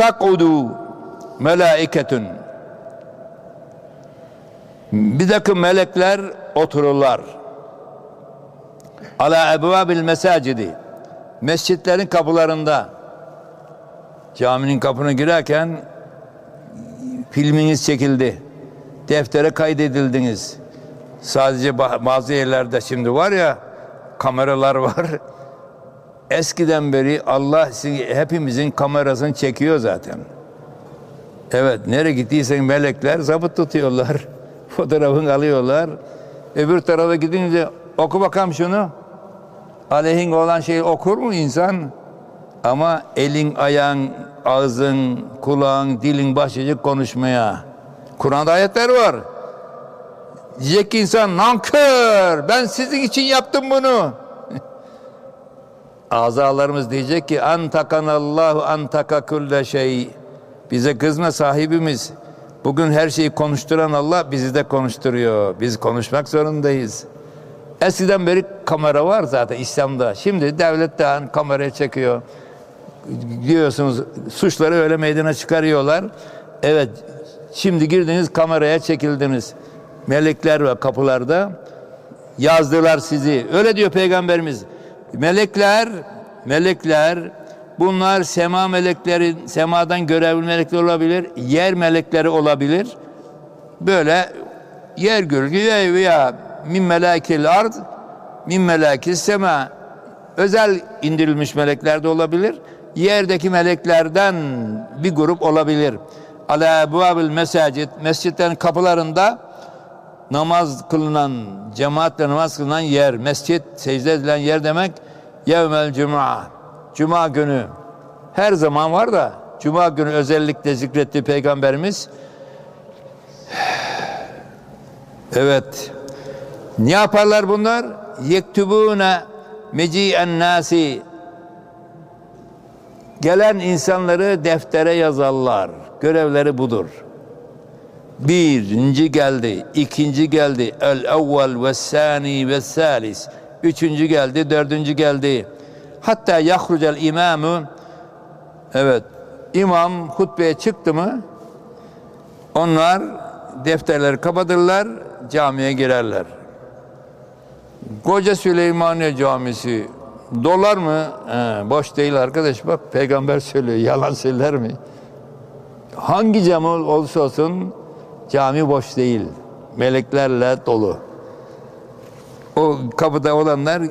takudu melaiketun bir takım melekler otururlar. Ala ebvabil mesacidi mescitlerin kapılarında caminin kapına girerken filminiz çekildi. Deftere kaydedildiniz. Sadece ba- bazı yerlerde şimdi var ya kameralar var. Eskiden beri Allah hepimizin kamerasını çekiyor zaten. Evet, nereye gittiysen melekler zabıt tutuyorlar. Fotoğrafını alıyorlar. Öbür tarafa gidince oku bakalım şunu. Aleyhin olan şeyi okur mu insan? Ama elin, ayağın, ağzın, kulağın, dilin başlayacak konuşmaya. Kur'an'da ayetler var. Diyecek ki insan nankör ben sizin için yaptım bunu. Azalarımız diyecek ki antakanallahu antaka kulle şey. Bize kızma sahibimiz. Bugün her şeyi konuşturan Allah bizi de konuşturuyor. Biz konuşmak zorundayız. Eskiden beri kamera var zaten İslam'da. Şimdi devletten kameraya çekiyor. Diyorsunuz suçları öyle meydana çıkarıyorlar. Evet şimdi girdiniz kameraya çekildiniz. Melekler ve kapılarda yazdılar sizi. Öyle diyor peygamberimiz. Melekler, melekler bunlar sema melekleri, semadan görevli melekler olabilir, yer melekleri olabilir. Böyle yer gölge veya min melekil ard min melekil sema özel indirilmiş melekler de olabilir. Yerdeki meleklerden bir grup olabilir. Ala ebuabil mesacid mescitlerin kapılarında namaz kılınan, cemaatle namaz kılınan yer, mescit, secde edilen yer demek yevmel cuma. Cuma günü. Her zaman var da cuma günü özellikle zikretti peygamberimiz. Evet. Ne yaparlar bunlar? Yektubune meci'en nasi Gelen insanları deftere yazarlar. Görevleri budur. Birinci geldi, ikinci geldi, el evvel ve sani ve salis. Üçüncü geldi, dördüncü geldi. Hatta yahrucel imamı, evet, imam hutbeye çıktı mı, onlar defterleri kapatırlar, camiye girerler. Koca Süleymaniye Camisi dolar mı? He, boş değil arkadaş bak peygamber söylüyor yalan söyler mi? Hangi cami olursa olsun cami boş değil. Meleklerle dolu. O kapıda olanlar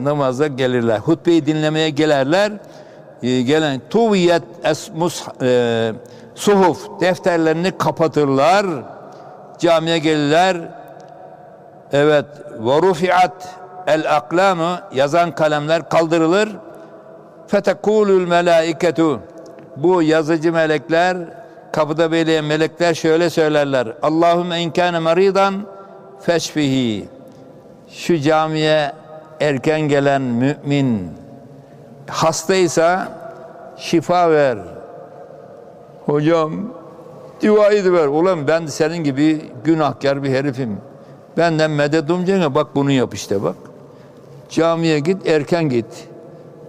namaza gelirler. Hutbeyi dinlemeye gelirler. Ee, gelen tuviyet esmus e, suhuf defterlerini kapatırlar. Camiye gelirler. Evet. Ve rufiat el aklamı yazan kalemler kaldırılır. Fetekulul melaiketu bu yazıcı melekler kapıda bekleyen melekler şöyle söylerler. Allahümme inkâne maridan feşfihi. Şu camiye erken gelen mümin hastaysa şifa ver. Hocam dua ediver. Ulan ben senin gibi günahkar bir herifim. Benden medet umacağına bak bunu yap işte bak. Camiye git erken git.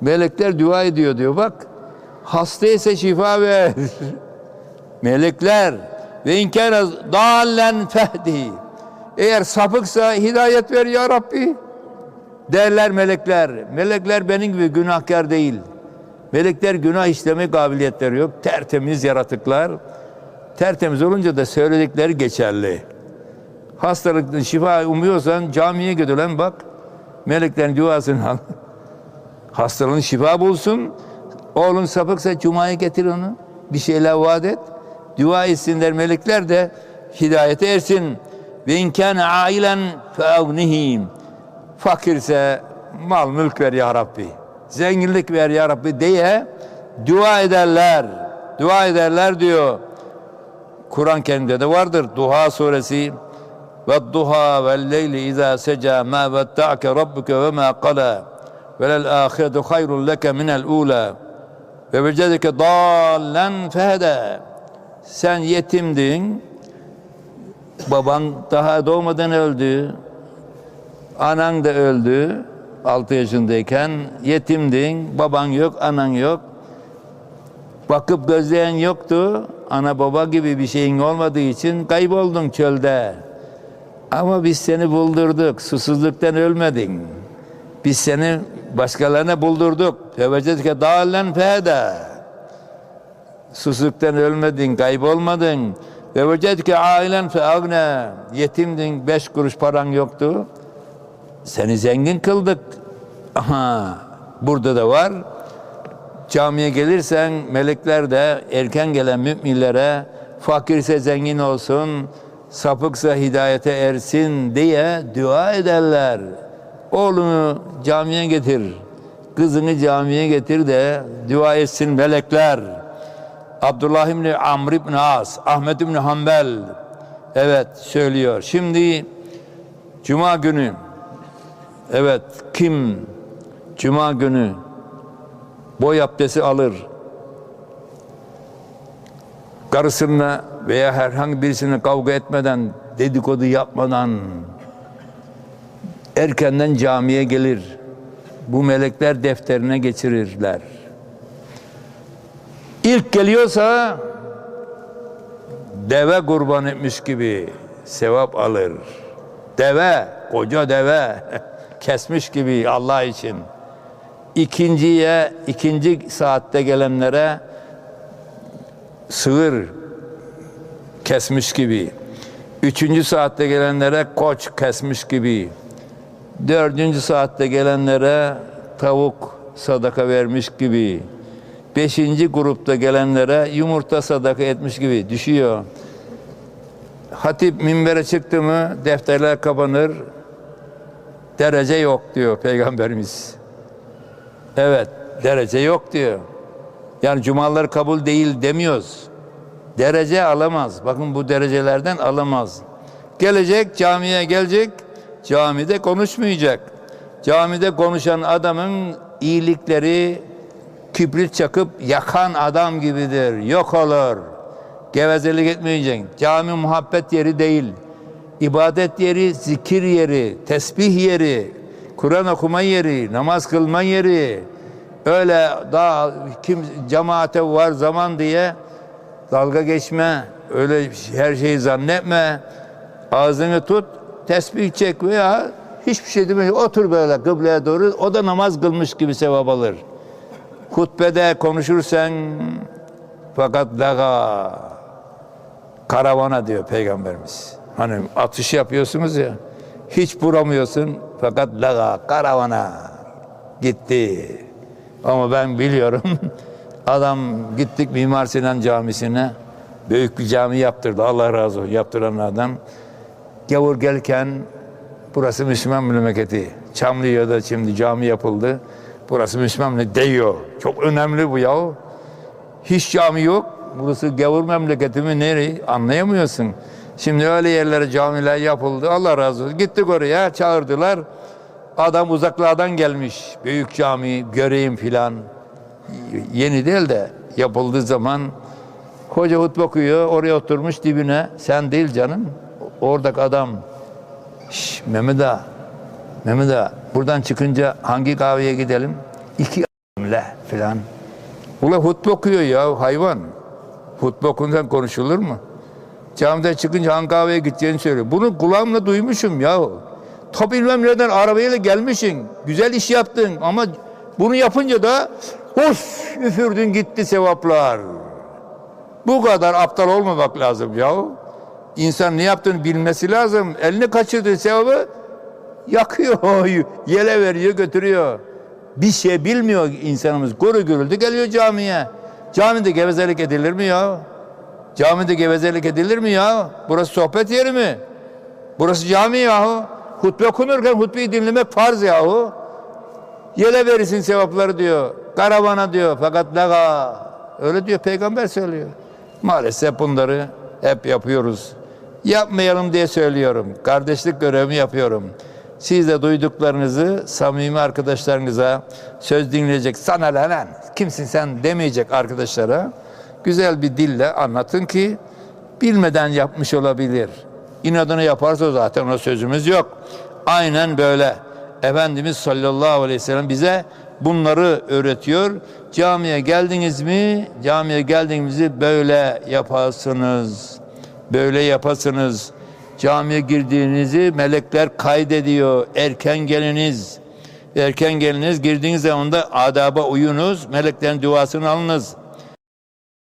Melekler dua ediyor diyor bak. Hastaysa şifa ver. Melekler ve inkâne dâllen fehdi. Eğer sapıksa hidayet ver ya Rabbi. Derler melekler. Melekler benim gibi günahkar değil. Melekler günah işleme kabiliyetleri yok. Tertemiz yaratıklar. Tertemiz olunca da söyledikleri geçerli. Hastalıktan şifa umuyorsan camiye ulan bak. Meleklerin duasını al. Hastalığın şifa bulsun. Oğlun sapıksa cumaya getir onu. Bir şeyler vaat et. Dua etsinler melekler de hidayete ersin. Ve inkâne ailen feavnihim. Fakirse mal mülk ver ya Rabbi. Zenginlik ver ya Rabbi diye dua ederler. Dua ederler diyor. Kur'an kendinde de vardır. Duha suresi ve duha ve leyli izâ seca ma vetta'ke rabbuke ve ma qala ve lel ahiretu hayrun leke minel ula ve vecedeke dallen fehede sen yetimdin baban daha doğmadan öldü anan da öldü 6 yaşındayken yetimdin baban yok anan yok Bakıp gözleyen yoktu. Ana baba gibi bir şeyin olmadığı için kayboldun çölde. Ama biz seni buldurduk. Susuzluktan ölmedin. Biz seni başkalarına buldurduk. Fevecetke dağlen fehede. Susuzluktan ölmedin, kaybolmadın. Ve vecedke ailen fe agne. Yetimdin, beş kuruş paran yoktu. Seni zengin kıldık. Aha, burada da var. Camiye gelirsen melekler de erken gelen müminlere fakirse zengin olsun, sapıksa hidayete ersin diye dua ederler. Oğlunu camiye getir, kızını camiye getir de dua etsin melekler. Abdullah İbni Amr İbni As, Ahmet İbni Hanbel evet söylüyor. Şimdi Cuma günü evet kim Cuma günü boy abdesti alır. Karısına veya herhangi birisine kavga etmeden, dedikodu yapmadan erkenden camiye gelir. Bu melekler defterine geçirirler. İlk geliyorsa deve kurban etmiş gibi sevap alır. Deve, koca deve kesmiş gibi Allah için. İkinciye ikinci saatte gelenlere sığır kesmiş gibi. Üçüncü saatte gelenlere koç kesmiş gibi. Dördüncü saatte gelenlere tavuk sadaka vermiş gibi beşinci grupta gelenlere yumurta sadaka etmiş gibi düşüyor. Hatip minbere çıktı mı defterler kapanır derece yok diyor Peygamberimiz. Evet, derece yok diyor. Yani cumalar kabul değil demiyoruz. Derece alamaz. Bakın bu derecelerden alamaz. Gelecek, camiye gelecek, camide konuşmayacak. Camide konuşan adamın iyilikleri kibrit çakıp yakan adam gibidir. Yok olur. Gevezelik etmeyeceksin. Cami muhabbet yeri değil. İbadet yeri, zikir yeri, tesbih yeri, Kur'an okuma yeri, namaz kılma yeri. Öyle daha kim cemaate var zaman diye dalga geçme. Öyle her şeyi zannetme. Ağzını tut, tesbih çek veya hiçbir şey deme. Otur böyle kıbleye doğru. O da namaz kılmış gibi sevap alır. Hutbede konuşursan fakat daga karavana diyor peygamberimiz. Hani atış yapıyorsunuz ya. Hiç vuramıyorsun fakat laga karavana gitti. Ama ben biliyorum adam gittik Mimar Sinan Camisi'ne büyük bir cami yaptırdı. Allah razı olsun yaptıran adam. Gavur gelirken burası Müslüman memleketi. Çamlıca'da şimdi cami yapıldı. Burası Müslüman memleketi değiyor. Çok önemli bu yahu. Hiç cami yok. Burası gavur memleketi mi nereye anlayamıyorsun. Şimdi öyle yerlere camiler yapıldı. Allah razı olsun. Gittik oraya çağırdılar. Adam uzaklardan gelmiş. Büyük cami göreyim filan. Yeni değil de yapıldığı zaman hoca hutbe okuyor. Oraya oturmuş dibine. Sen değil canım. Oradaki adam. Şş, Mehmet Ağa. Mehmet Ağa. Buradan çıkınca hangi kahveye gidelim? İki le filan. Ula hutbe okuyor ya hayvan. Hutbe okundan konuşulur mu? Camiden çıkınca hangi kahveye gideceğini söylüyor. Bunu kulağımla duymuşum ya. Ta bilmem nereden arabayla gelmişsin. Güzel iş yaptın ama bunu yapınca da hoş üfürdün gitti sevaplar. Bu kadar aptal olmamak lazım ya. İnsan ne yaptığını bilmesi lazım. Eline kaçırdığı sevabı yakıyor, yele veriyor, götürüyor. Bir şey bilmiyor insanımız. Guru gürüldü geliyor camiye. Camide gevezelik edilir mi ya? Camide gevezelik edilir mi ya? Burası sohbet yeri mi? Burası cami yahu. Hutbe okunurken hutbeyi dinlemek farz yahu. Yele verirsin sevapları diyor. Karavana diyor. Fakat daga. Öyle diyor peygamber söylüyor. Maalesef bunları hep yapıyoruz. Yapmayalım diye söylüyorum. Kardeşlik görevimi yapıyorum. Siz de duyduklarınızı samimi arkadaşlarınıza söz dinleyecek sana lan kimsin sen demeyecek arkadaşlara güzel bir dille anlatın ki bilmeden yapmış olabilir. İnadını yaparsa zaten o sözümüz yok. Aynen böyle. Efendimiz sallallahu aleyhi ve sellem bize bunları öğretiyor. Camiye geldiniz mi? Camiye geldiğimizi böyle yapasınız. Böyle yapasınız. Camiye girdiğinizi melekler kaydediyor. Erken geliniz. Erken geliniz. Girdiğiniz zaman da adaba uyunuz. Meleklerin duasını alınız.